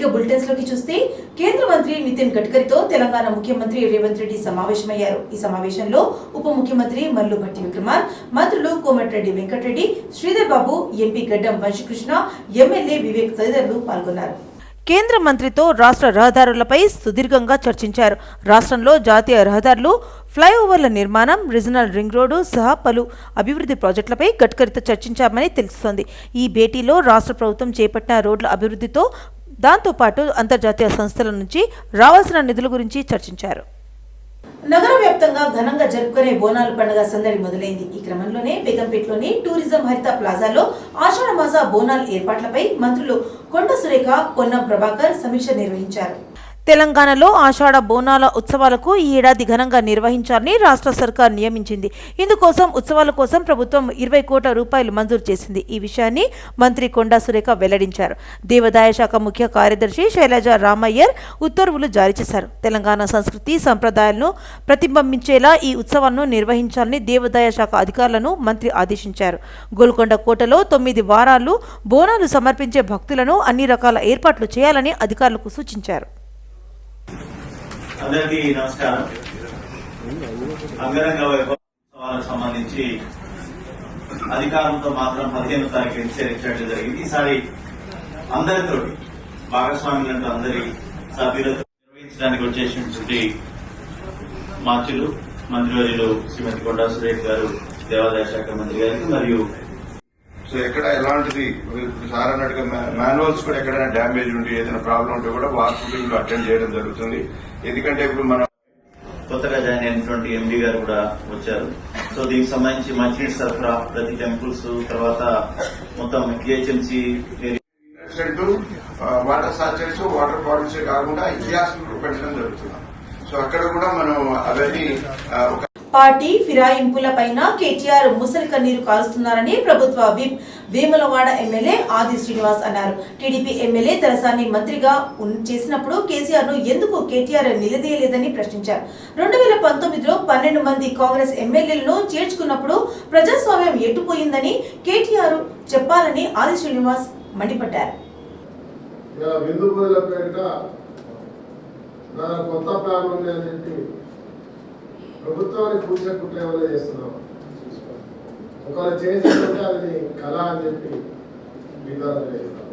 ఇక బులెటిన్స్లోకి చూస్తే కేంద్ర మంత్రి నితిన్ గడ్కరీతో తెలంగాణ ముఖ్యమంత్రి రేవంత్ రెడ్డి సమావేశమయ్యారు. ఈ సమావేశంలో ఉప ముఖ్యమంత్రి మల్లు భట్టి విక్రమార్ మంత్రులు కోమటిరెడ్డి వెంకటరెడ్డి శ్రీధర్ బాబు ఎంపీ గడ్డం వంశకృష్ణ ఎమ్మెల్యే వివేక్ తదితరులు పాల్గొన్నారు. కేంద్ర మంత్రితో రాష్ట్ర రహదారులపై సుదీర్ఘంగా చర్చించారు. రాష్ట్రంలో జాతీయ రహదారులు ఫ్లైఓవర్ల నిర్మాణం రీజనల్ రింగ్ రోడ్డు సహా పలు అభివృద్ధి ప్రాజెక్టులపై గడ్కరీతో చర్చించామని తెలుస్తోంది. ఈ భేటీలో రాష్ట్ర ప్రభుత్వం చేపట్టిన రోడ్ల అభివృద్ధితో దాంతోపాటు అంతర్జాతీయ సంస్థల నుంచి రావాల్సిన నిధుల గురించి చర్చించారు. నగర వ్యాప్తంగా ఘనంగా జరుపుకునే బోనాల పండుగ సందడి మొదలైంది. ఈ క్రమంలోనే బేగంపేటలోని టూరిజం హరిత ప్లాజాలో ఆషాఢ మాస బోనాల ఏర్పాట్లపై మంత్రులు కొండ సురేఖ పొన్నం ప్రభాకర్ సమీక్ష నిర్వహించారు. తెలంగాణలో ఆషాఢ బోనాల ఉత్సవాలకు ఈ ఏడాది ఘనంగా నిర్వహించాలని రాష్ట్ర సర్కార్ నియమించింది. ఇందుకోసం ఉత్సవాల కోసం ప్రభుత్వం ఇరవై కోట్ల రూపాయలు మంజూరు చేసింది. ఈ విషయాన్ని మంత్రి కొండా సురేఖ వెల్లడించారు. దేవాదాయ శాఖ ముఖ్య కార్యదర్శి శైలజ రామయ్యర్ ఉత్తర్వులు జారీ చేశారు. తెలంగాణ సంస్కృతి సంప్రదాయాలను ప్రతిబింబించేలా ఈ ఉత్సవాలను నిర్వహించాలని దేవాదాయ శాఖ అధికారులను మంత్రి ఆదేశించారు. గోల్కొండ కోటలో తొమ్మిది వారాలు బోనాలు సమర్పించే భక్తులను అన్ని రకాల ఏర్పాట్లు చేయాలని అధికారులకు సూచించారు. అందరికీ నమస్కారం. అంగరంగ వైభవాలకు సంబంధించి అధికారంతో మాత్రం పదిహేను తారీఖు నిశ్చయించడం జరిగింది. ఈసారి అందరితో భాగస్వాములంటూ అందరి సభ్యులతో నిర్వహించడానికి వచ్చేసినటువంటి మార్చులు మంత్రివర్యులు శ్రీమతి కొండా సురేష్ గారు దేవాదాయ శాఖ మంత్రి గారికి మరియు సో ఎక్కడ ఎలాంటిది? సార్ అన్నట్టుగా మాన్యువల్స్ కూడా ఎక్కడైనా డ్యామేజ్ ఉండి ఏదైనా ప్రాబ్లం ఉంటే కూడా వార్పులు అటెండ్ చేయడం జరుగుతుంది. ఎందుకంటే ఇప్పుడు మనం కొత్తగా జాయిన్ అయినటువంటి ఎండి గారు కూడా వచ్చారు. సో దీనికి సంబంధించి మంచినీటి సరఫరా ప్రతి టెంపుల్స్ తర్వాత మొత్తం GHMC water sachets water bottles కాకుండా ఇతిహాసాలు పెట్టడం జరుగుతుంది. సో అక్కడ కూడా మనం అవన్నీ పార్టీ ఫిరాయింపులపైన కేటీఆర్ ముసలి కన్నీరు కారుస్తున్నారని ప్రభుత్వ విప్ వేములవాడ ఎమ్మెల్యే ఆది శ్రీనివాస్ అన్నారు. టీడీపీ ఎమ్మెల్యే తలసాని మంత్రిగా చేసినప్పుడు కేసీఆర్ను ఎందుకు కేటీఆర్ నిలదీయలేదని ప్రశ్నించారు. రెండు వేల పంతొమ్మిదిలో పన్నెండు మంది కాంగ్రెస్ ఎమ్మెల్యేలను చేర్చుకున్నప్పుడు ప్రజాస్వామ్యం ఎట్టుపోయిందని కేటీఆర్ చెప్పాలని ఆది శ్రీనివాస్ మండిపడ్డారు. కొత్త పూజ కుట్ర ఏమైనా చేస్తున్నాం. ఒకరు చేసినట్టే అది కళ అని చెప్పి విధానం చేస్తాం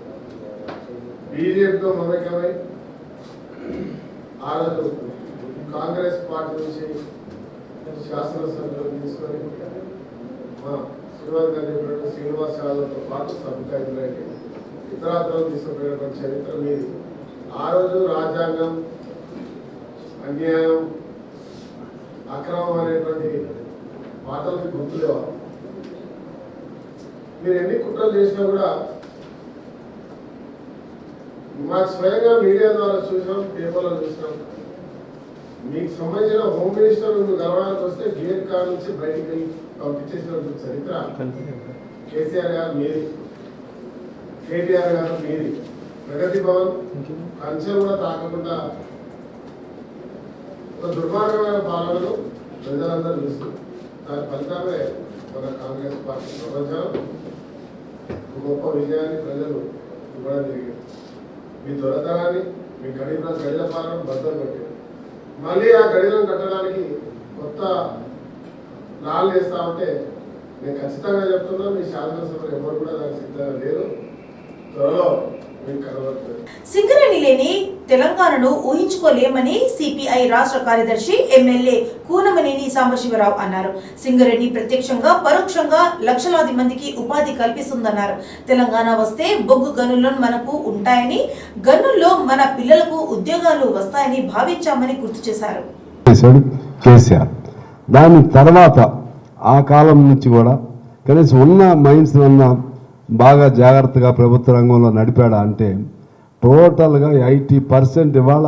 బీజేపీతో మమేకమై ఆ రోజు కాంగ్రెస్ పార్టీ నుంచి శాసనసభ్యులు తీసుకొని మా శ్రీనివాస్ గారి శ్రీనివాస్ యాదవ్తో పాటు సభ్యులైతే ఇతరాత్రం తీసుకుపోయినటువంటి చరిత్ర మీది. ఆ రోజు రాజ్యాంగం అన్యాయం అక్రమం అనేటువంటి మాటలకి గుర్తులేవా? మీరు ఎన్ని కుట్రలు చేసినా కూడా మాకు స్వయంగా మీడియా ద్వారా చూసాం పేపర్లో చూసాం మీకు సంబంధించిన హోమ్ మినిస్టర్ నువ్వు వస్తే గేట్ కార్ నుంచి బయటికి వెళ్ళి పంపించేసినటువంటి చరిత్ర కేసీఆర్ గారు మీది. కేటీఆర్ గారు మీది. ప్రగతి భవన్ కంచె కూడా తాకకుండా ఒక దుర్మార్గమైన పాలనను ప్రజలందరూ చూస్తారు దాని ఫలితమే మన కాంగ్రెస్ పార్టీ. ప్రపంచం గొప్ప విజయాన్ని ప్రజలు ఇవ్వడం జరిగింది. మీ దొరతనాన్ని మీ గడిల గడిల పాలన బద్దలు పెట్టారు. మళ్ళీ ఆ గడిలను కట్టడానికి కొత్త నాళ్ళు వేస్తా ఉంటే నేను ఖచ్చితంగా చెప్తున్నా మీ శాసనసభలు ఎవరు కూడా దానికి సిద్ధంగా లేరు. త్వరలో మీకు కనబడుతుంది సింగరేణి లేని తెలంగాణను ఊహించుకోలేమని సిపిఐ రాష్ట్ర కార్యదర్శి ఎమ్మెల్యే కూనమనేని సాంబశివరావు అన్నారు. సింగరేణి ప్రత్యక్షంగా పరోక్షంగా లక్షలాది మందికి ఉపాధి కల్పిస్తుందన్నారు. తెలంగాణ వస్తే బొగ్గు గనుల్లో మనకు ఉంటాయని గనుల్లో మన పిల్లలకు ఉద్యోగాలు వస్తాయని భావించామని గుర్తు చేశారు. దాని తర్వాత ఆ కాలం నుంచి కూడా కనీసం ఉన్న మైండ్స్ ఉన్న బాగా జాగ్రత్తగా ప్రభుత్వ రంగంలో నడిపాడా అంటే టోటల్గా ఎయిటీ పర్సెంట్ ఇవాళ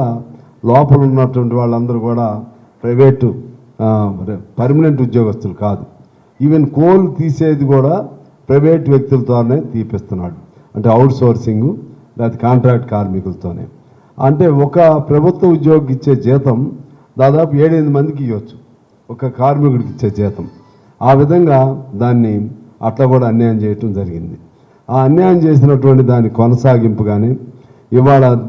లోపల ఉన్నటువంటి వాళ్ళందరూ కూడా ప్రైవేటు పర్మనెంట్ ఉద్యోగస్తులు కాదు. ఈవెన్ కోల్ తీసేది కూడా ప్రైవేట్ వ్యక్తులతోనే తీపిస్తున్నాడు. అంటే అవుట్ సోర్సింగ్ లేదా కాంట్రాక్ట్ కార్మికులతోనే. అంటే ఒక ప్రభుత్వ ఉద్యోగికి ఇచ్చే జీతం దాదాపు ఏడెనిమిది మందికి ఇవ్వచ్చు. ఒక కార్మికుడికి ఇచ్చే జీతం. ఆ విధంగా దాన్ని అట్లా కూడా అన్యాయం చేయటం జరిగింది. ఆ అన్యాయం చేసినటువంటి దాని కొనసాగింపుగానే ఇవాళ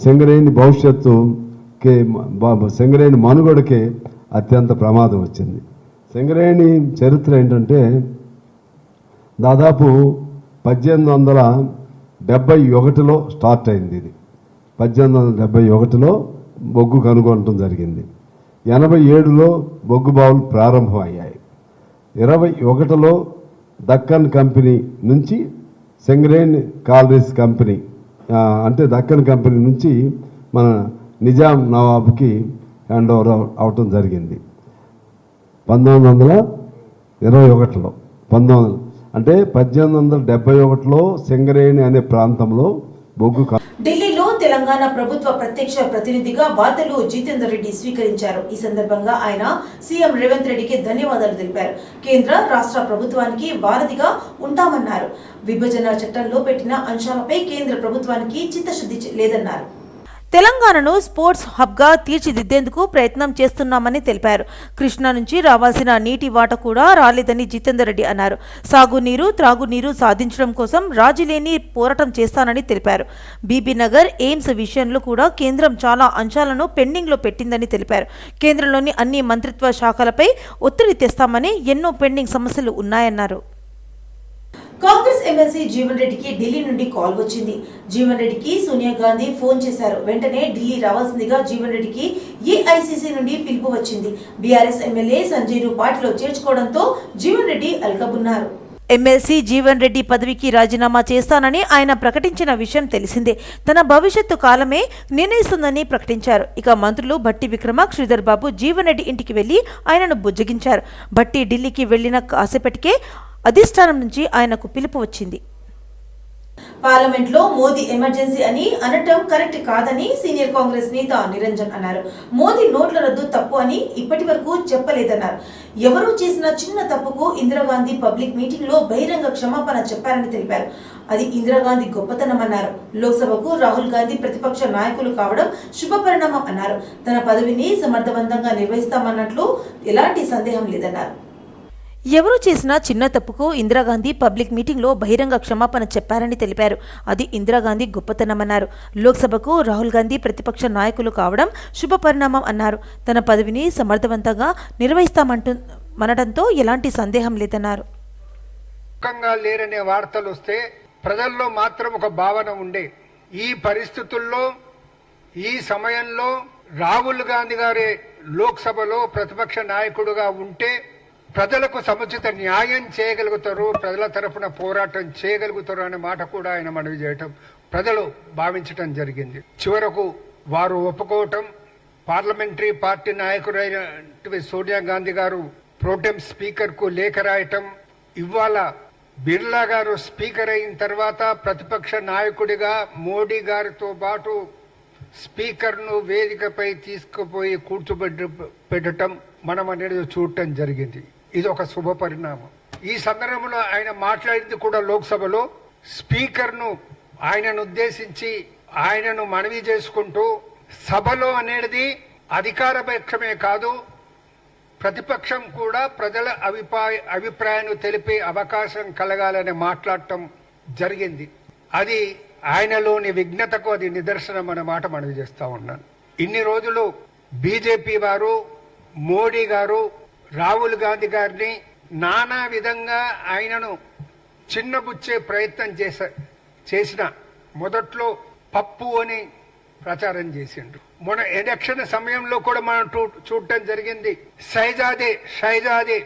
సింగరేణి భవిష్యత్తుకి బ- సింగరేణి మనుగడకి అత్యంత ప్రమాదం వచ్చింది. సింగరేణి చరిత్ర ఏంటంటే దాదాపు పద్దెనిమిది వందల డెబ్బై ఒకటిలో స్టార్ట్ అయింది ఇది. పద్దెనిమిది వందల డెబ్బై ఒకటిలో బొగ్గు కనుగొనటం జరిగింది. ఎనభై ఏడులో బొగ్గు బావులు ప్రారంభం అయ్యాయి ఇరవై ఒకటిలో దక్కన్ కంపెనీ నుంచి సింగరేణి కాలరీస్ కంపెనీ అంటే దక్కన్ కంపెనీ నుంచి మన నిజాం నవాబ్కి హ్యాండ్ ఓవర్ అవటం జరిగింది. పంతొమ్మిది వందల ఇరవై ఒకటిలో. పంతొమ్మిది అంటే పద్దెనిమిది వందల డెబ్బై ఒకటిలో సింగరేణి అనే ప్రాంతంలో బొగ్గు ఢిల్లీ తెలంగాణ ప్రభుత్వ ప్రత్యక్ష ప్రతినిధిగా బాతలు జితేందర్ రెడ్డి స్వీకరించారు. ఈ సందర్భంగా ఆయన సీఎం రేవంత్ రెడ్డికి ధన్యవాదాలు తెలిపారు. కేంద్ర రాష్ట్ర ప్రభుత్వానికి వారధిగా ఉంటామన్నారు. విభజన చట్టంలో పెట్టిన అంశాలపై కేంద్ర ప్రభుత్వానికి చిత్తశుద్ధి లేదన్నారు. తెలంగాణను స్పోర్ట్స్ హబ్గా తీర్చిదిద్దేందుకు ప్రయత్నం చేస్తున్నామని తెలిపారు. కృష్ణా నుంచి రావాల్సిన నీటి వాట కూడా రాలేదని జితేందర్ రెడ్డి అన్నారు. సాగునీరు త్రాగునీరు సాధించడం కోసం రాజీలేని పోరాటం చేస్తానని తెలిపారు. బీబీనగర్ ఎయిమ్స్ విషయంలో కూడా కేంద్రం చాలా అంశాలను పెండింగ్లో పెట్టిందని తెలిపారు. కేంద్రంలోని అన్ని మంత్రిత్వ శాఖలపై ఒత్తిడి తెస్తామని ఎన్నో పెండింగ్ సమస్యలు ఉన్నాయన్నారు. కాంగ్రెస్ ఎమ్మెల్సీ జీవన్ రెడ్డికి ఢిల్లీ నుండి కాల్ వచ్చింది. జీవన్ రెడ్డికి సోనియా గాంధీ ఫోన్ చేశారు. వెంటనే ఢిల్లీ రావాల్సిందిగా జీవన్ రెడ్డికి ఏఐసిసి నుండి పిలుపు వచ్చింది. బీఆర్ఎస్ ఎమ్మెల్యే సంజయ్ను పార్టీలో చేర్చుకోవడంతో జీవన్ రెడ్డి అల్కబున్నారు. ఎమ్మెల్సీ జీవన్ రెడ్డి పదవికి రాజీనామా చేస్తానని ఆయన ప్రకటించిన విషయం తెలిసిందే. తన భవిష్యత్తు కాలమే నిర్ణయిస్తుందని ప్రకటించారు. ఇక మంత్రులు భట్టి విక్రమ శ్రీధర్ బాబు జీవన్ రెడ్డి ఇంటికి వెళ్ళి ఆయనను బుజ్జగించారు. భట్టి ఢిల్లీకి వెళ్ళిన కాసేపటికే అధిష్టానం నుంచి ఆయనకు పిలుపు వచ్చింది. పార్లమెంట్లో మోదీ ఎమర్జెన్సీ అని అనటం కరెక్ట్ కాదని సీనియర్ కాంగ్రెస్ నేత నిరంజన్ అన్నారు. మోదీ నోట్ల రద్దు తప్పు అని ఇప్పటి వరకు చెప్పలేదన్నారు. ఎవరూ చేసిన చిన్న తప్పుకు ఇందిరాగాంధీ పబ్లిక్ మీటింగ్లో బహిరంగ క్షమాపణ చెప్పారని తెలిపారు. అది ఇందిరాగాంధీ గొప్పతనం అన్నారు. లోక్సభకు రాహుల్ గాంధీ ప్రతిపక్ష నాయకులు కావడం శుభపరిణామం అన్నారు. తన పదవిని సమర్థవంతంగా నిర్వహిస్తామన్నట్లు ఎలాంటి సందేహం లేదన్నారు. ఎవరు చేసిన చిన్న తప్పుకు ఇందిరాగాంధీ పబ్లిక్ మీటింగ్లో బహిరంగ క్షమాపణ చెప్పారని తెలిపారు. అది ఇందిరాగాంధీ గొప్పతనమన్నారు. లోక్సభకు రాహుల్ గాంధీ ప్రతిపక్ష నాయకులు కావడం శుభపరిణామం అన్నారు. తన పదవిని సమర్థవంతంగా నిర్వహిస్తామంటు మనడంతో ఎలాంటి సందేహం లేదన్నారు. లేరనే వార్తలు వస్తే ప్రజల్లో మాత్రం ఒక భావన ఉండే. ఈ పరిస్థితుల్లో ఈ సమయంలో రాహుల్ గాంధీ గారే లోక్సభలో ప్రతిపక్ష నాయకుడుగా ఉంటే ప్రజలకు సముచిత న్యాయం చేయగలుగుతారు ప్రజల తరఫున పోరాటం చేయగలుగుతారు అనే మాట కూడా ఆయన మనవి చేయటం ప్రజలు భావించటం జరిగింది. చివరకు వారు ఒప్పుకోవటం పార్లమెంటరీ పార్టీ నాయకుడైనటువంటి సోనియా గాంధీ గారు ప్రోటెం స్పీకర్కు లేఖ రాయటం ఇవాళ బిర్లా గారు స్పీకర్ అయిన తర్వాత ప్రతిపక్ష నాయకుడిగా మోడీ గారితో పాటు స్పీకర్ను వేదికపై తీసుకుపోయి కూర్చోబెట్టి పెట్టడం మనం అనేది చూడటం జరిగింది. ఇది ఒక శుభ పరిణామం. ఈ సందర్భంలో ఆయన మాట్లాడింది కూడా లోక్సభలో స్పీకర్ను ఆయనను ఉద్దేశించి ఆయనను మనవి చేసుకుంటూ సభలో అనేది అధికార పక్షమే కాదు ప్రతిపక్షం కూడా ప్రజల అభిప్రాయ అభిప్రాయాన్ని తెలిపే అవకాశం కలగాలని మాట్లాడటం జరిగింది. అది ఆయనలోని విఘ్నతకు అది నిదర్శనం అనే మాట మనవి చేస్తా ఉన్నాను. ఇన్ని రోజులు బీజేపీ వారు మోడీ గారు రాహుల్ గాంధీ గారిని నానా విధంగా ఆయనను చిన్నబుచ్చే ప్రయత్నం చేస చేసిన మొదట్లో పప్పు అని ప్రచారం చేసిండు మన ఎలక్షన్ సమయంలో కూడా మనం చూ- చూడటం జరిగింది. సైజాదే షైజాదే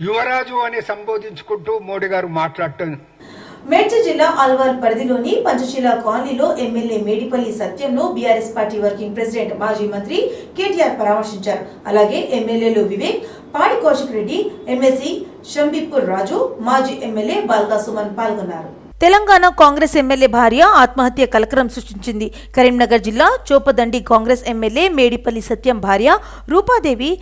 యువరాజు అని సంబోధించుకుంటూ మోడీ గారు మాట్లాడటం మేడ్చల్ జిల్లా అల్వాల్ పరిధిలోని పంచశీల కాలనీలో ఎమ్మెల్యే మేడిపల్లి సత్యంను బీఆర్ఎస్ పార్టీ వర్కింగ్ ప్రెసిడెంట్ మాజీ మంత్రి కేటీఆర్ పరామర్శించారు. అలాగే ఎమ్మెల్యేలు వివేక్ పాడి కౌశిక్ రెడ్డి ఎమ్మెల్సీ షంబీపూర్ రాజు మాజీ ఎమ్మెల్యే బాల్కా సుమన్ పాల్గొన్నారు. తెలంగాణ కాంగ్రెస్ ఎమ్మెల్యే భార్య ఆత్మహత్య కలకరం సృష్టించింది. కరీంనగర్ జిల్లా చోపదండి కాంగ్రెస్ ఎమ్మెల్యే మేడిపల్లి సత్యం భార్య రూపాదేవి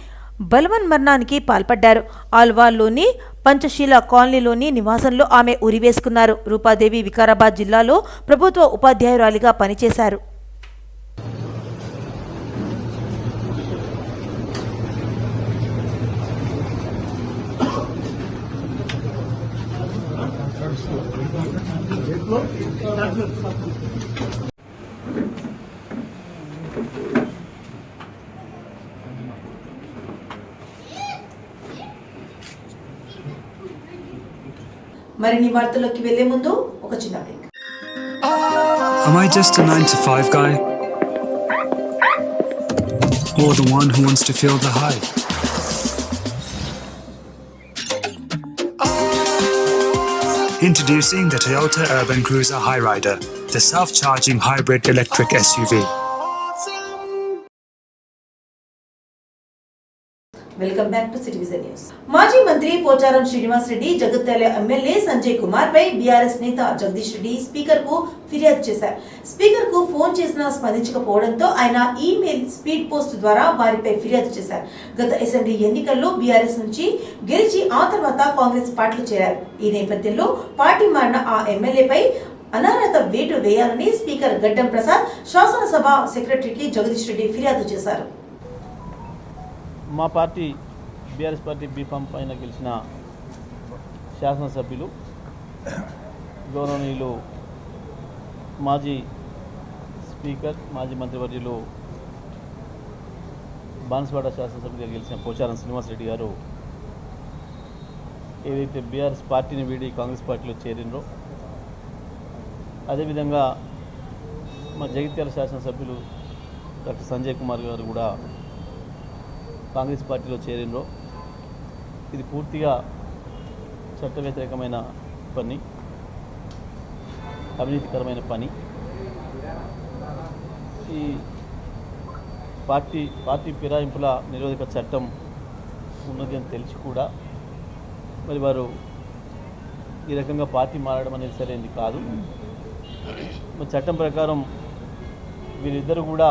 బలవన్ మరణానికి పాల్పడ్డారు. ఆల్వాల్లోని పంచశీల కాలనీలోని నివాసంలో ఆమె ఉరివేసుకున్నారు రూపాదేవి వికారాబాద్ జిల్లాలో ప్రభుత్వ ఉపాధ్యాయురాలిగా పనిచేశారు. మరిన్ని వార్తల్లోకి వెళ్లే ముందు ఒక చిన్న break Am I just a 9 to 5 guy? Or the one who wants to feel the high? Introducing the Toyota Urban Cruiser Highrider, the self charging hybrid electric SUV. Welcome back to city news మాజీ మంత్రి Pocharam Srinivas Reddy Jagtial MLA Sanjay Kumar పై BRS నేత జగదీష్ రెడ్డి స్పీకర్కు ఫిర్యాదు చేశారు. స్పీకర్కు phone చేసినా స్పందించకపోవడంతో ఆయన email speed post ద్వారా వారిపై ఫిర్యాదు చేశారు. గత అసెంబ్లీ ఎన్నికల్లో బీఆర్ఎస్ నుంచి గెలిచి ఆ తర్వాత కాంగ్రెస్ పార్టీలో చేరారు. ఈ నేపథ్యంలో పార్టీ మారిన ఆ ఎమ్మెల్యేపై అనర్హత వేటు వేయాలని స్పీకర్ గడ్డం ప్రసాద్ శాసనసభ సెక్రటరీకి జగదీష్ రెడ్డి ఫిర్యాదు చేశారు. మా పార్టీ బీఆర్ఎస్ పార్టీ బీఫామ్ పైన గెలిచిన శాసనసభ్యులు గౌరవనీయులు మాజీ స్పీకర్ మాజీ మంత్రివర్యులు బాన్స్వాడ శాసనసభ్యులుగా గెలిచిన పోచారం శ్రీనివాసరెడ్డి గారు ఏదైతే బీఆర్ఎస్ పార్టీని వీడి కాంగ్రెస్ పార్టీలో చేరినరో అదేవిధంగా మా జగిత్యాల శాసనసభ్యులు డాక్టర్ సంజయ్ కుమార్ గారు కూడా కాంగ్రెస్ పార్టీలో చేరినరో. ఇది పూర్తిగా చట్ట వ్యతిరేకమైన పని అవినీతికరమైన పని. ఈ పార్టీ పార్టీ ఫిరాయింపుల నిరోధక చట్టం ఉన్నది అని తెలిసి కూడా మరి వారు ఈ రకంగా పార్టీ మారడం అనేది సరైనది కాదు. మరి చట్టం ప్రకారం వీరిద్దరు కూడా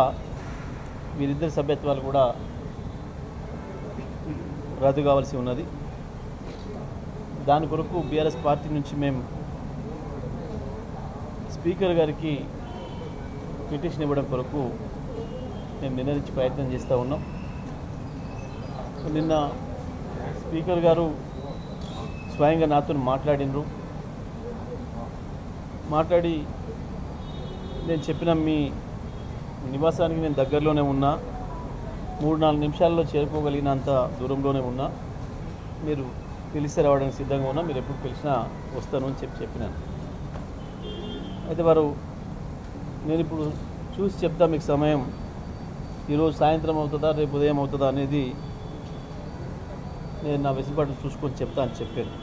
వీరిద్దరి సభ్యత్వాలు కూడా రద్దు కావాల్సి ఉన్నది. దాని కొరకు బీఆర్ఎస్ పార్టీ నుంచి మేము స్పీకర్ గారికి పిటిషన్ ఇవ్వడం కొరకు మేము నిర్ణయించి ప్రయత్నం చేస్తూ ఉన్నాం. నిన్న స్పీకర్ గారు స్వయంగా నాతో మాట్లాడినరు. మాట్లాడి నేను చెప్పిన మీ నివాసానికి నేను దగ్గరలోనే ఉన్నా. మూడు నాలుగు నిమిషాల్లో చేరుకోగలిగినంత దూరంలోనే ఉన్నా మీరు పిలిస్తే రావడానికి సిద్ధంగా ఉన్నా మీరు ఎప్పుడు పిలిచినా వస్తాను అని చెప్పి చెప్పినాను. అయితే వారు నేను ఇప్పుడు చూసి చెప్తా మీకు సమయం. ఈరోజు సాయంత్రం అవుతుందా రేపు ఉదయం అవుతుందా అనేది నేను నా వెసులుబాటు చూసుకొని చెప్తా అని చెప్పాను.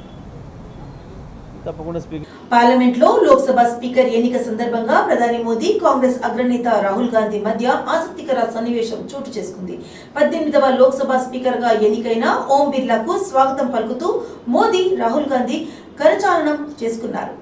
తప్పకుండా స్పీకర్ పార్లమెంట్లో లోక్సభ స్పీకర్ ఎన్నిక సందర్భంగా ప్రధాని మోదీ కాంగ్రెస్ అగ్రనేత రాహుల్ గాంధీ మధ్య ఆసక్తికర సన్నివేశం చోటు చేసుకుంది. పద్దెనిమిదవ లోక్సభ స్పీకర్గా ఎన్నికైన ఓం బిర్లాకు స్వాగతం పలుకుతూ మోదీ రాహుల్ గాంధీ కరచాలనం చేసుకున్నారు.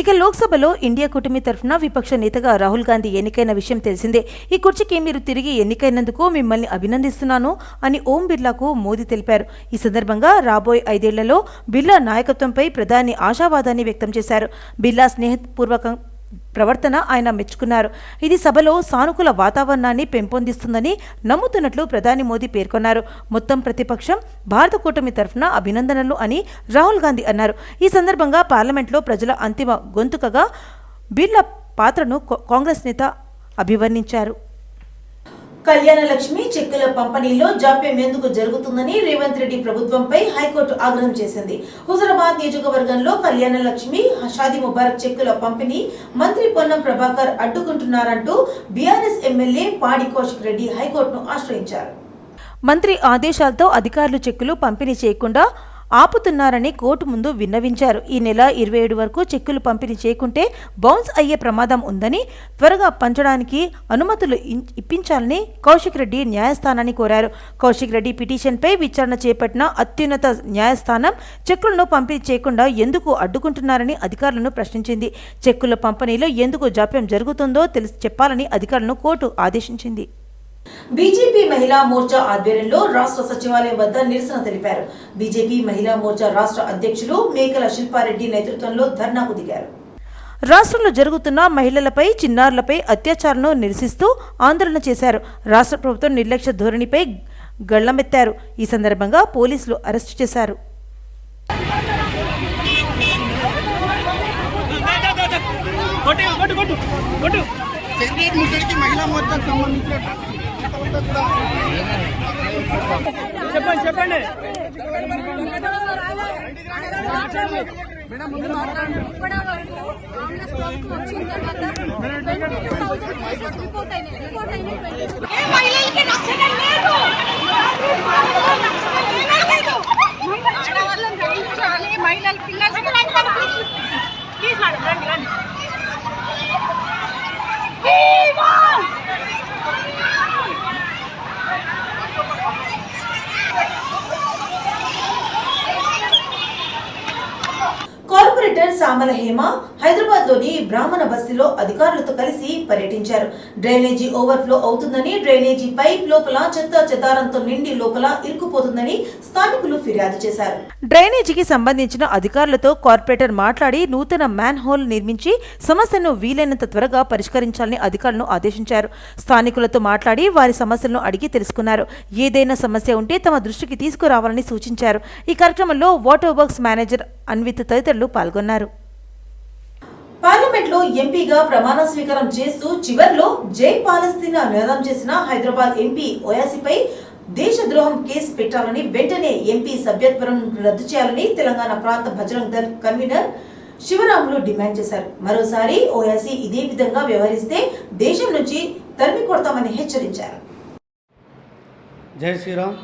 ఇక లోక్సభలో ఇండియా కూటమి తరఫున విపక్ష నేతగా రాహుల్ గాంధీ ఎన్నికైన విషయం తెలిసిందే. ఈ కుర్చీకి మీరు తిరిగి ఎన్నికైనందుకు మిమ్మల్ని అభినందిస్తున్నాను అని ఓం బిర్లాకు మోదీ తెలిపారు. ఈ సందర్భంగా రాబోయే ఐదేళ్ళలో బిర్లా నాయకత్వంపై ప్రధాని ఆశావాదాన్ని వ్యక్తం చేశారు. బిర్లా స్నేహపూర్వక ప్రవర్తన ఆయన మెచ్చుకున్నారు. ఇది సభలో సానుకూల వాతావరణాన్ని పెంపొందిస్తుందని నమ్ముతున్నట్లు ప్రధాని మోదీ పేర్కొన్నారు. మొత్తం ప్రతిపక్షం భారత కూటమి తరఫున అభినందనలు అని రాహుల్ గాంధీ అన్నారు. ఈ సందర్భంగా పార్లమెంట్లో ప్రజల అంతిమ గొంతుకగా బిర్లా పాత్రను కాంగ్రెస్ నేత అభివర్ణించారు. కళ్యాణ లక్ష్మి చెక్కుల పంపిణీలో జాప్యం ఎందుకు జరుగుతుందని రేవంత్ రెడ్డి ప్రభుత్వంపై హైకోర్టు ఆగ్రహం చేసింది. హుజరాబాద్ నియోజకవర్గంలో కళ్యాణ లక్ష్మి షాది ముబారక్ చెక్కుల పంపిణీ మంత్రి పొన్నం ప్రభాకర్ అడ్డుకుంటున్నారంటూ బీఆర్ఎస్ ఎమ్మెల్యే పాడి కౌశిక్ రెడ్డి హైకోర్టును ఆశ్రయించారు. మంత్రి ఆదేశాలతో అధికారులు చెక్కులు పంపిణీ చేయకుండా ఆపుతున్నారని కోర్టు ముందు విన్నవించారు. ఈ నెల ఇరవై ఏడు వరకు చెక్కులు పంపిణీ చేయకుంటే బౌన్స్ అయ్యే ప్రమాదం ఉందని త్వరగా పంచడానికి అనుమతులు ఇప్పించాలని కౌశిక్ రెడ్డి న్యాయస్థానాన్ని కోరారు. కౌశిక్ రెడ్డి పిటిషన్పై విచారణ చేపట్టిన అత్యున్నత న్యాయస్థానం చెక్కులను పంపిణీ చేయకుండా ఎందుకు అడ్డుకుంటున్నారని అధికారులను ప్రశ్నించింది. చెక్కుల పంపిణీలో ఎందుకు జాప్యం జరుగుతుందో తెలిసి చెప్పాలని అధికారులను కోర్టు ఆదేశించింది. బీజేపీ మహిళా మోర్చా ఆధ్వర్యంలో రాష్ట్ర సచివాలయం వద్ద నిరసన తెలిపారు. బీజేపీ మహిళా మోర్చా రాష్ట్ర అధ్యక్షులు మేకల శిల్పారెడ్డి నేతృత్వంలో ధర్నాకు దిగారు. రాష్ట్రంలో జరుగుతున్న మహిళలపై చిన్నారులపై అత్యాచారాలను నిరసిస్తూ ఆందోళన చేశారు. రాష్ట్ర ప్రభుత్వం నిర్లక్ష్య ధోరణిపై గళ్ళమెత్తారు ఈ సందర్భంగా పోలీసులు అరెస్టు చేశారు. కొట్టు కొట్టు కొట్టు కొట్టు. చంద్రబాబు ముఖర్జీ మహిళా మోర్చాకు సంబంధించిన చెప్పండి చెప్పండి. ఇప్పటి వరకు కాంగ్రెస్ ప్రభుత్వం వచ్చిన తర్వాత 22,000 కేసెస్ రిపోర్ట్ అయినాయి. రిపోర్ట్ అయినాయి 22,000. ఆడవాళ్ళని రక్షించాలి, మహిళలు పిల్లలు ప్లీజ్ మేడం రండి రండి కార్పొరేటర్ సామల హేమ హైదరాబాద్లోని బ్రాహ్మణ బస్తీలో అధికారులతో కలిసి పర్యటించారు. డ్రైనేజీ ఓవర్ఫ్లో అవుతుందని డ్రైనేజీ పైప్ లోపల చెత్త చెదారంతో నిండి లోపల ఇరుక్కుపోతుందని స్థానికులు ఫిర్యాదు చేశారు. డ్రైనేజీకి సంబంధించిన అధికారులతో కార్పొరేటర్ మాట్లాడి నూతన మ్యాన్ హోల్ నిర్మించి సమస్యను వీలైనంత త్వరగా పరిష్కరించాలని అధికారులను ఆదేశించారు. స్థానికులతో మాట్లాడి వారి సమస్యలను అడిగి తెలుసుకున్నారు. ఏదైనా సమస్య ఉంటే తమ దృష్టికి తీసుకురావాలని సూచించారు. ఈ కార్యక్రమంలో వాటర్ వర్క్స్ మేనేజర్ అన్విత్ తదితరులు పాల్గొన్నారు. పార్లమెంట్లో ఎంపీగా ప్రమాణ స్వీకారం చేస్తూ చివర్లో జై పాలస్తీనా నినాదం చేసిన హైదరాబాద్ ఎంపీ ఓయాసిపై దేశద్రోహం కేసు పెట్టాలని వెంటనే ఎంపీ సభ్యత్వం రద్దు చేయాలని తెలంగాణ ప్రాంత బజరంగ్ దళ్ కన్వీనర్ శివరాములు డిమాండ్ చేశారు. మరోసారి ఓయాసి ఇదే విధంగా వ్యవహరిస్తే దేశం నుంచి తరిమి కొడతామని హెచ్చరించారు. జై శ్రీరామ్.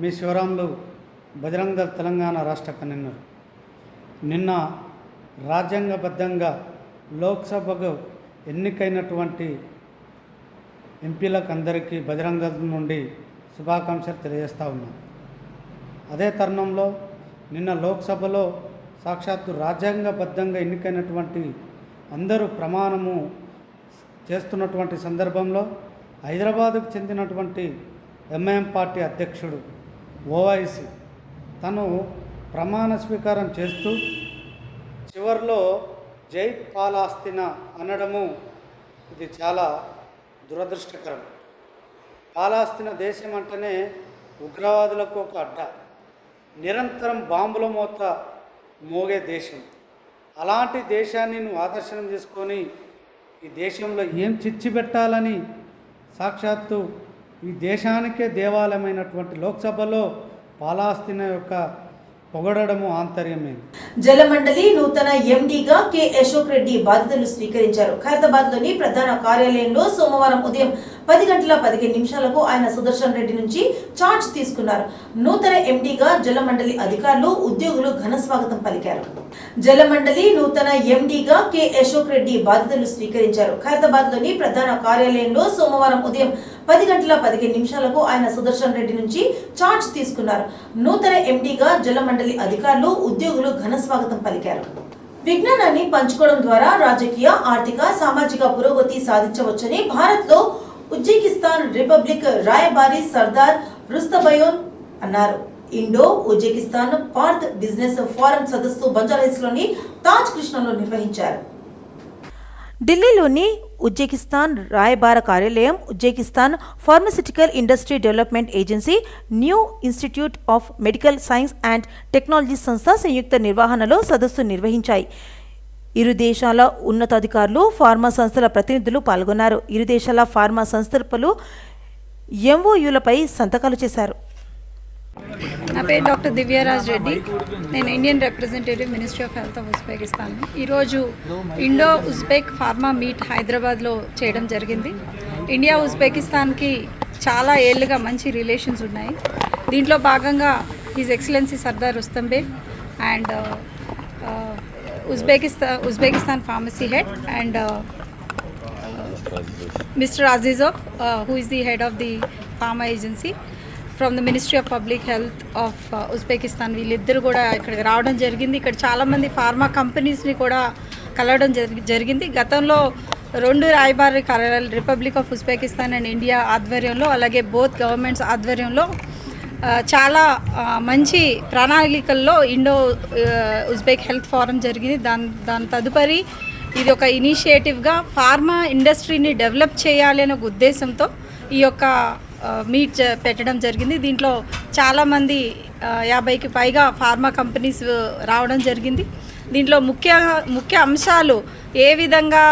మీ శివరాములు బజరంగ దళ్ తెలంగాణ రాష్ట్ర కన్వీనర్. నిన్న రాజ్యాంగబద్ధంగా లోక్సభకు ఎన్నికైనటువంటి ఎంపీలకు అందరికీ బజరంగ నుండి శుభాకాంక్షలు తెలియజేస్తా ఉన్నాం. అదే తరుణంలో నిన్న లోక్సభలో సాక్షాత్తు రాజ్యాంగబద్ధంగా ఎన్నికైనటువంటి అందరూ ప్రమాణము చేస్తున్నటువంటి సందర్భంలో హైదరాబాదుకు చెందినటువంటి ఎంఐఎం పార్టీ అధ్యక్షుడు ఓవైసీ తను ప్రమాణ స్వీకారం చేస్తూ చివరిలో జై పాలాస్తిన అనడము ఇది చాలా దురదృష్టకరం. పాలాస్తిన దేశం అంటేనే ఉగ్రవాదులకు ఒక అడ్డ. నిరంతరం బాంబుల మూత మోగే దేశం. అలాంటి దేశాన్ని నువ్వు ఆదర్శనం చేసుకొని ఈ దేశంలో ఏం చిచ్చి పెట్టాలని సాక్షాత్తు ఈ దేశానికే దేవాలయమైనటువంటి లోక్సభలో పాలాస్తిన యొక్క పొగడము ఆంతర్యమైంది జలమండలి నూతన ఎండీగా కె అశోక్ రెడ్డి బాధ్యతలు స్వీకరించారు. ఖైరతాబాద్లోని ప్రధాన కార్యాలయంలో సోమవారం ఉదయం పది గంటల పదిహేను నిమిషాలకు ఆయన సుదర్శన్ రెడ్డి నుంచి చార్జ్ తీసుకున్నారు. నూతన ఎండీగా జలమండలి అధికారులు ఉద్యోగులు ఘన స్వాగతం పలికారు. జలమండలి నూతన ఎండీగా కె అశోక్ రెడ్డి బాధ్యతలు స్వీకరించారు. ఖైరతాబాద్లోని ప్రధాన కార్యాలయంలో సోమవారం ఉదయం పది గంటల పదిహేను నిమిషాలకు ఆయన సుదర్శన్ రెడ్డి నుంచి చార్జ్ తీసుకున్నారు. నూతన ఎండీగా జలమండలి అధికారులు ఉద్యోగులు ఘన స్వాగతం పలికారు. విజ్ఞానాన్ని పంచుకోవడం ద్వారా రాజకీయ ఆర్థిక సామాజిక పురోగతి సాధించవచ్చని భారత్లో ఉజ్బెకిస్తాన్ రిపబ్లిక్ రాయబారి సర్దార్ రుస్తబయోన్ అన్నారు. ఇండో ఉజ్బెకిస్తాన్ పార్త్ బిజినెస్ ఫోరం సదస్సు బంజారాహిల్స్లోని తాజ్ కృష్ణలో నిర్వహించారు. ఢిల్లీలోని ఉజ్బెకిస్తాన్ రాయబార కార్యాలయం Uzbekistan pharmaceutical industry development agency new institute of medical science and technology సంస్థ సంయుక్త నిర్వహణలో సదస్సు నిర్వహించాయి. ఇరు దేశాల ఉన్నతాధికారులు ఫార్మా సంస్థల ప్రతినిధులు పాల్గొన్నారు. ఇరు దేశాల ఫార్మా సంస్థలు ఎంఓయూలపై సంతకాలు చేశారు. నా పేరు డాక్టర్ దివ్యరాజ్ రెడ్డి. నేను Indian representative ministry of health of Uzbekistan. ఈరోజు ఇండో ఉజ్బెక్ ఫార్మా మీట్ హైదరాబాద్లో చేయడం జరిగింది. ఇండియా ఉజ్బెకిస్తాన్కి చాలా ఏళ్ళుగా మంచి రిలేషన్స్ ఉన్నాయి. దీంట్లో భాగంగా his excellency Sardor Rustambaev and Uzbekistan Uzbekistan pharmacy head and mister Azizov who is the head of the pharma agency from the ministry of public health of Uzbekistan వీళ్ళిద్దరు కూడా ఇక్కడికి రావడం జరిగింది. ఇక్కడ చాలామంది ఫార్మా కంపెనీస్ని కూడా కలవడం జరిగి జరిగింది. గతంలో రెండు రాయబారి కార్యాలయాలు republic of Uzbekistan and India ఆధ్వర్యంలో అలాగే బోత్ గవర్నమెంట్స్ ఆధ్వర్యంలో uh, చాలా uh, మంచి ప్రణాళికల్లో ఇండో ఉజ్బెక్ హెల్త్ ఫోరం జరిగింది. దాని దాని తదుపరి ఇది ఒక ఇనిషియేటివ్గా ఫార్మా ఇండస్ట్రీని డెవలప్ చేయాలి అనే ఒక ఉద్దేశంతో ఈ యొక్క మీట్ పెట్టడం జరిగింది. దీంట్లో చాలామంది యాభైకి పైగా ఫార్మా కంపెనీస్ రావడం జరిగింది. దీంట్లో ముఖ్య ముఖ్య అంశాలు ఏ విధంగా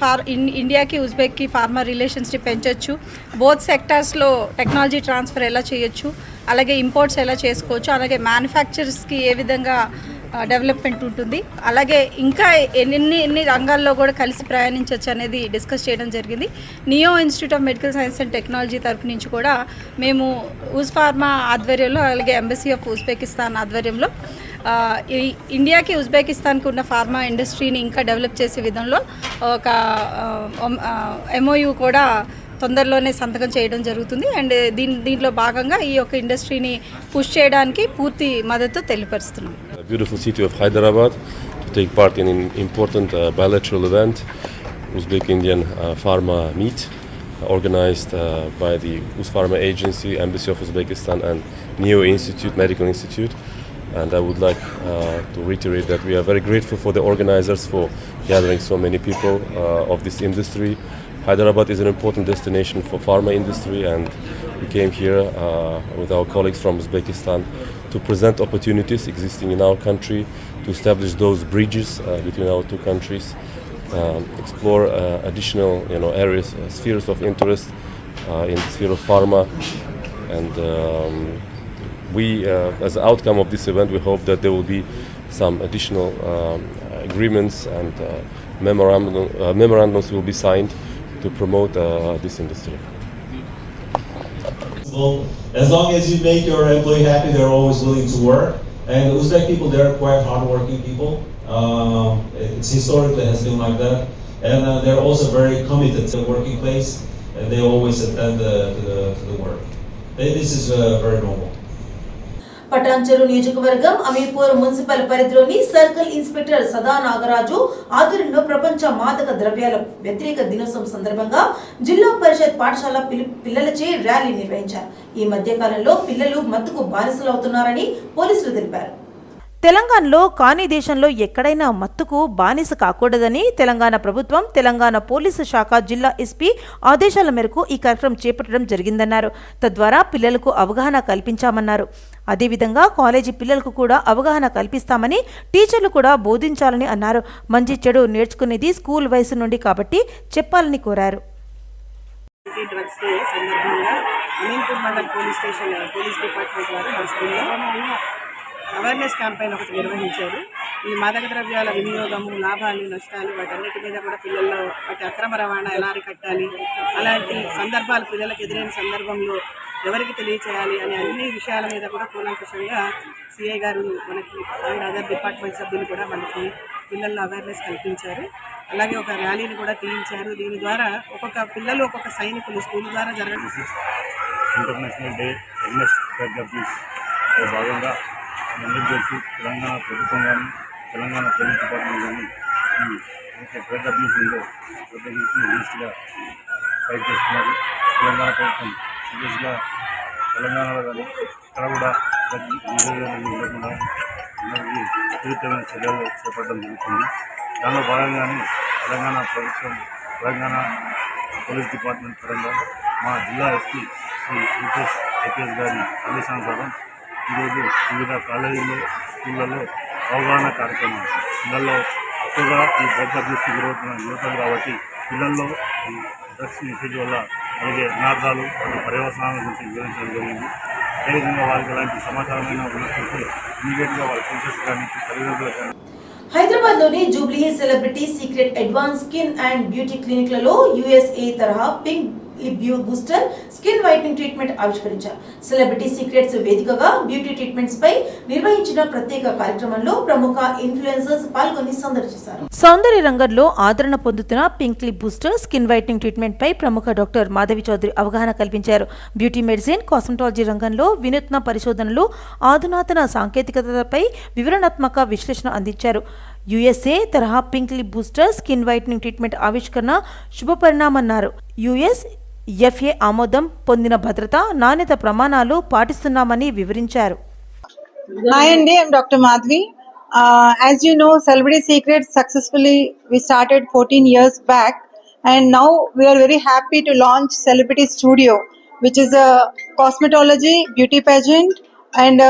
ఫార్ ఇన్ ఇండియాకి ఉజ్బెక్కి ఫార్మా రిలేషన్స్ని పెంచవచ్చు బోత్ సెక్టార్స్లో టెక్నాలజీ ట్రాన్స్ఫర్ ఎలా చేయొచ్చు అలాగే ఇంపోర్ట్స్ ఎలా చేసుకోవచ్చు అలాగే మ్యానుఫ్యాక్చర్స్కి ఏ విధంగా డెవలప్మెంట్ ఉంటుంది. అలాగే ఇంకా ఎన్ని ఎన్ని రంగాల్లో కూడా కలిసి ప్రయాణించవచ్చు అనేది డిస్కస్ చేయడం జరిగింది. Neo institute of medical science and technology తరఫు నుంచి కూడా మేము ఉజ్ ఫార్మా ఆధ్వర్యంలో అలాగే ఎంబసీ ఆఫ్ ఉజ్బెకిస్తాన్ ఆధ్వర్యంలో ఇండియాకి ఉజ్బెకిస్తాన్కి ఉన్న ఫార్మా ఇండస్ట్రీని ఇంకా డెవలప్ చేసే విధంలో ఒక ఎంఓయూ కూడా తొందరలోనే సంతకం చేయడం జరుగుతుంది. అండ్ దీని దీంట్లో భాగంగా ఈ యొక్క ఇండస్ట్రీని పుష్ చేయడానికి పూర్తి మద్దతు తెలియపరుస్తున్నాం. Beautiful city of Hyderabad to take part in an important uh, bilateral event, Uzbek Indian uh, Pharma Meet, organized uh, by the Uz Pharma Agency, Embassy of Uzbekistan, and Neo Institute, Medical Institute. And I would like uh, to reiterate that we are very grateful for the organizers for gathering so many people uh, of this industry. Hyderabad is an important destination for pharma industry, and we came here uh, with our colleagues from Uzbekistan to present opportunities existing in our country, to establish those bridges uh, between our two countries, um, explore uh, additional you know areas, uh, spheres of interest uh, in the sphere of pharma, and um, we, uh, as an outcome of this event, we hope that there will be some additional um, agreements and uh, memorandum, uh, memorandums will be signed to promote uh, this industry. As long as you make your employee happy, they're always willing to work. And Uzbek people, they're quite hardworking people. Um, it's historically has been like that, and uh, they're also very committed to the working place, and they always attend the, to, the, to the work. This is uh, very normal. Patancheru నియోజకవర్గం Ameenpur municipal పరిధిలోని circle inspector Sada Nagaraju ఆధ్వర్యంలో ప్రపంచ మాదక ద్రవ్యాల వ్యతిరేక దినోత్సవం సందర్భంగా జిల్లా పరిషత్ పాఠశాల పిల్లలచే ర్యాలీ నిర్వహించారు. ఈ మధ్య కాలంలో పిల్లలు మత్తుకు బానిసలవుతున్నారని పోలీసులు తెలిపారు. తెలంగాణలో కాని దేశంలో ఎక్కడైనా మత్తుకు బానిస కాకూడదని తెలంగాణ ప్రభుత్వం తెలంగాణ పోలీసు శాఖ జిల్లా ఎస్పీ ఆదేశాల మేరకు ఈ కార్యక్రమం చేపట్టడం జరిగిందన్నారు. తద్వారా పిల్లలకు అవగాహన కల్పించామన్నారు. అదేవిధంగా కాలేజీ పిల్లలకు కూడా అవగాహన కల్పిస్తామని టీచర్లు కూడా బోధించాలని అన్నారు. మంచి చెడు నేర్చుకునేది స్కూల్ వయసు నుండి కాబట్టి చెప్పాలని కోరారు. డ్రగ్స్ డే సందర్భంగా Ameenpur mandal police station police department వారు అవేర్నెస్ క్యాంపెయిన్ ఒకటి నిర్వహించారు. ఈ మాదక ద్రవ్యాల వినియోగము లాభాలు నష్టాలు వాటన్నిటి మీద కూడా పిల్లల్లో వాటి అక్రమ రవాణా ఎలా అరికట్టాలి? అలాంటి సందర్భాలు పిల్లలకు ఎదురైన సందర్భంలో ఎవరికి తెలియచేయాలి అనే అన్ని విషయాల మీద కూడా కూలంకషంగా సిఐ గారు మనకి అండ్ అదర్ డిపార్ట్మెంట్ సభ్యులు కూడా మనకి పిల్లల్లో అవేర్నెస్ కల్పించారు. అలాగే ఒక ర్యాలీని కూడా తీయించారు. దీని ద్వారా ఒక్కొక్క పిల్లలు ఒక్కొక్క సైనికులు స్కూల్ ద్వారా జరగడం ఇంటర్నేషనల్ డే భాగంగా అందరికీ తెలిసి తెలంగాణ ప్రభుత్వం కానీ తెలంగాణ పోలీస్ డిపార్ట్మెంట్ కానీ ఈ ఏదైతే డ్రగ్ అబ్యూస్ లీస్ట్గా ఫైట్ చేస్తున్నారు. తెలంగాణ ప్రభుత్వం సీరియస్గా తెలంగాణలో కానీ ఇక్కడ కూడా లేకుండా ఉండకుండా అందరికీ విపరీతమైన చర్యలు చేపట్టడం జరుగుతుంది. దానిలో భాగంగానే తెలంగాణ ప్రభుత్వం తెలంగాణ పోలీస్ డిపార్ట్మెంట్ పరంగా మా జిల్లా ఎస్పీ శ్రీ రూపేష్ ఐపీఎస్ గారి ఆదేశానుసారం ఈరోజు వివిధ కాలేజీల్లో స్కూళ్ళలో అవగాహన కార్యక్రమాలు పిల్లల్లో ఎక్కువగా ఈ డ్రగ్ అబ్యూస్కి గురవుతున్న యువతలు కాబట్టి పిల్లల్లో ఈ డ్రగ్స్ యూసేజ్ వల్ల అలాగే అనార్థాలు వాటి పర్యవసనాల గురించి వివరించడం జరిగింది. అదేవిధంగా వారికి ఎలాంటి సమాచారమైన ఉన్నట్లయితే ఇమీడియట్గా వాళ్ళ టీచర్స్ కానీ తల్లిదండ్రులు కానీ హైదరాబాద్లోని jubilee celebrity secret advance skin and beauty క్లినిక్లలో USA తరహా పింక్ బ్యూ బూస్టర్ స్కిన్ వైట్నింగ్ ట్రీట్మెంట్ ఆవిష్కరించారు. సెలబ్రిటీ సీక్రెట్స్ వేదికగా బ్యూటీ ట్రీట్మెంట్స్ పై నిర్వహించిన ప్రత్యేక కార్యక్రమంలో ప్రముఖ ఇన్ఫ్లుయెన్సర్స్ పాల్గొని సందడి చేశారు. సౌందర్య రంగంలో ఆదరణ పొందుతున్న pink lip booster skin whitening treatment పై ప్రముఖ డాక్టర్ మాధవి చౌదరి అవగాహన కల్పించారు. బ్యూటీ మెడిసిన్ కాస్మెటాలజీ రంగంలో వినూత్న పరిశోధనలు ఆధునాతన సాంకేతికతపై వివరణాత్మక విశ్లేషణ అందించారు. యుఎస్ఏ తరహా pink lip booster skin whitening treatment ఆవిష్కరణ శుభపరిణామన్నారు. యుఎస్ ఎఫ్ఏ ఆమోదం పొందిన భద్రత నాణ్యత ప్రమాణాలు పాటిస్తున్నామని వివరించారు hi doctor Madhavi as you know celebrity secret successfully we started fourteen years back and now we're very happy to launch celebrity studio which is a cosmetology beauty pageant and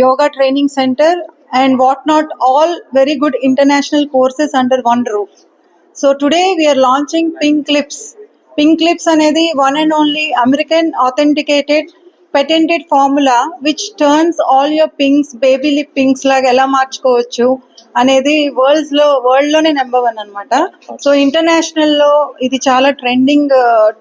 yoga training centre and what not all good good international courses under roof. So today we are launching Pink Lips, pink lips అనేది one and only American authenticated patented formula which turns all your pinks baby lip pinks లాగా ఎలా మార్చుకోవచ్చు అనేది వరల్డ్స్లో వరల్డ్లోనే number one అనమాట so ఇంటర్నేషనల్లో ఇది చాలా ట్రెండింగ్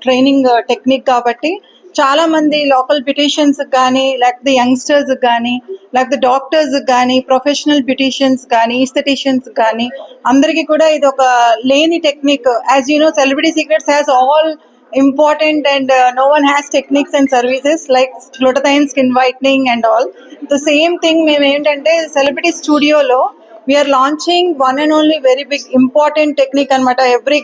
ట్రైనింగ్ టెక్నిక్ కాబట్టి చాలా మంది లోకల్ బ్యూటీషియన్స్ కానీ లేకపోతే యంగ్స్టర్స్ కానీ లేకపోతే డాక్టర్స్ కానీ ప్రొఫెషనల్ బ్యూటీషియన్స్ కానీ ఈస్థెటిషియన్స్ కానీ అందరికీ కూడా ఇది ఒక లేని technique as you know celebrity secrets has all important and uh, no one has techniques and services like glutathione skin whitening and all. The same thing మేము ఏంటంటే సెలబ్రిటీ స్టూడియోలో we're launching one and only very big important technique అనమాట every